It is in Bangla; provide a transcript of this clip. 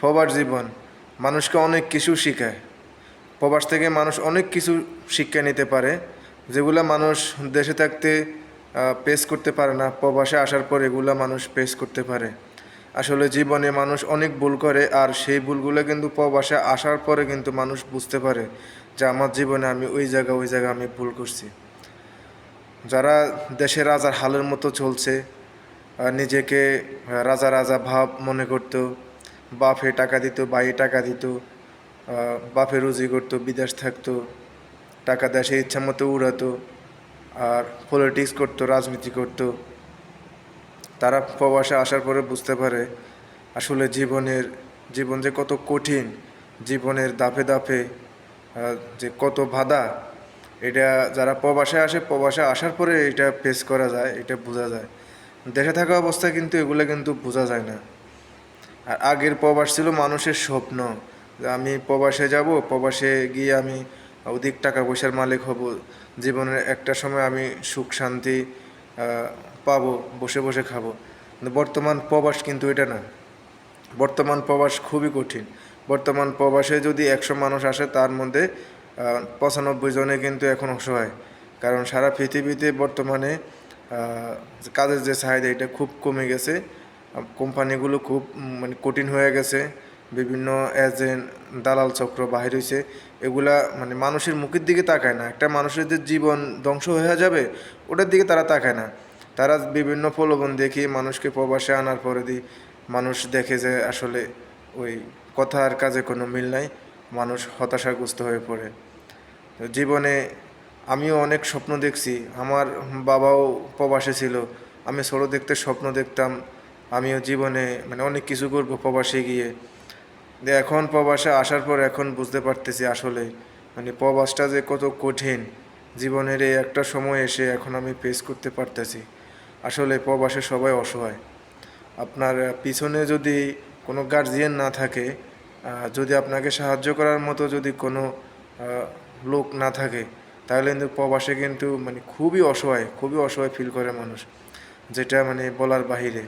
প্রবাস জীবন, মানুষকে অনেক কিছু শেখায়। প্রবাস থেকে মানুষ অনেক কিছু শিক্ষা নিতে পারে, যেগুলো মানুষ দেশে থাকতে পেস করতে পারে না। প্রবাসে আসার পর এগুলো মানুষ পেস করতে পারে। আসলে জীবনে মানুষ অনেক ভুল করে, আর সেই ভুলগুলো কিন্তু প্রবাসে আসার পরে কিন্তু মানুষ বুঝতে পারে যে আমার জীবনে আমি ওই জায়গা ওই জায়গা আমি ভুল করছি। যারা দেশের রাজার হালের মতো চলছে নিজেকে রাজা রাজা ভাব মনে করত বাপে টাকা দিত বাই টাকা দিত বাপে রুজি করতো, বিদেশ থাকতো, টাকা দেশে ইচ্ছা মতো উড়াতো, আর পলিটিক্স করতো, রাজনীতি করতো। তারা প্রবাসে আসার পরে বুঝতে পারে, আসলে জীবনের, জীবন যে কত কঠিন, জীবনের দাফে দাফে যে কত বাধা, এটা যারা প্রবাসে আসে, প্রবাসে আসার পরে এটা ফেস করা যায়, এটা বোঝা যায়। দেশে থাকা অবস্থায় কিন্তু এগুলো কিন্তু বোঝা যায় না। আর আগের প্রবাস ছিল মানুষের স্বপ্ন আমি প্রবাসে যাব, প্রবাসে গিয়ে আমি অধিক টাকা পয়সার মালিক হব। জীবনের একটা সময় আমি সুখ, শান্তি পাবো, বসে বসে খাব। বর্তমান প্রবাস কিন্তু এটা না। বর্তমান প্রবাস খুবই কঠিন। বর্তমান প্রবাসে যদি একশো মানুষ আসে, তার মধ্যে পঁচানব্বই জনে কিন্তু এখন অসহায়। কারণ সারা পৃথিবীতে বর্তমানে কাজের যে চাহিদা, এটা খুব কমে গেছে। কোম্পানিগুলো খুব মানে কঠিন হয়ে গেছে। বিভিন্ন এজেন্ট দালাল চক্র বাহির হয়েছে এগুলা মানে মানুষের মুখের দিকে তাকায় না। একটা মানুষের যে জীবন ধ্বংস হয়ে যাবে, ওটার দিকে তারা তাকায় না। তারা বিভিন্ন প্রলোভন দেখিয়ে মানুষকে প্রবাসে আনার পরে দিয়ে মানুষ দেখে যে আসলে ওই কথা আর কাজে কোনো মিল নাই। মানুষ হতাশাগ্রস্ত হয়ে পড়ে। জীবনে আমিও অনেক স্বপ্ন দেখছি। আমার বাবাও প্রবাসে ছিল। আমি ছোটো দেখতে স্বপ্ন দেখতাম। আমিও জীবনে মানে অনেক কিছু করব প্রবাসে গিয়ে। এখন প্রবাসে আসার পর এখন বুঝতে পারতেছি আসলে মানে প্রবাসটা যে কত কঠিন, জীবনের এই একটা সময় এসে এখন আমি ফেস করতে পারতেছি। আসলে প্রবাসে সবাই অসহায়। আপনার পিছনে যদি কোনো গার্জিয়ান না থাকে যদি আপনাকে সাহায্য করার মতো যদি কোনো লোক না থাকে, তাহলে কিন্তু প্রবাসে কিন্তু মানে খুবই অসহায় খুবই অসহায় ফিল করে মানুষ। যেটা মানে বলার বাহিরে।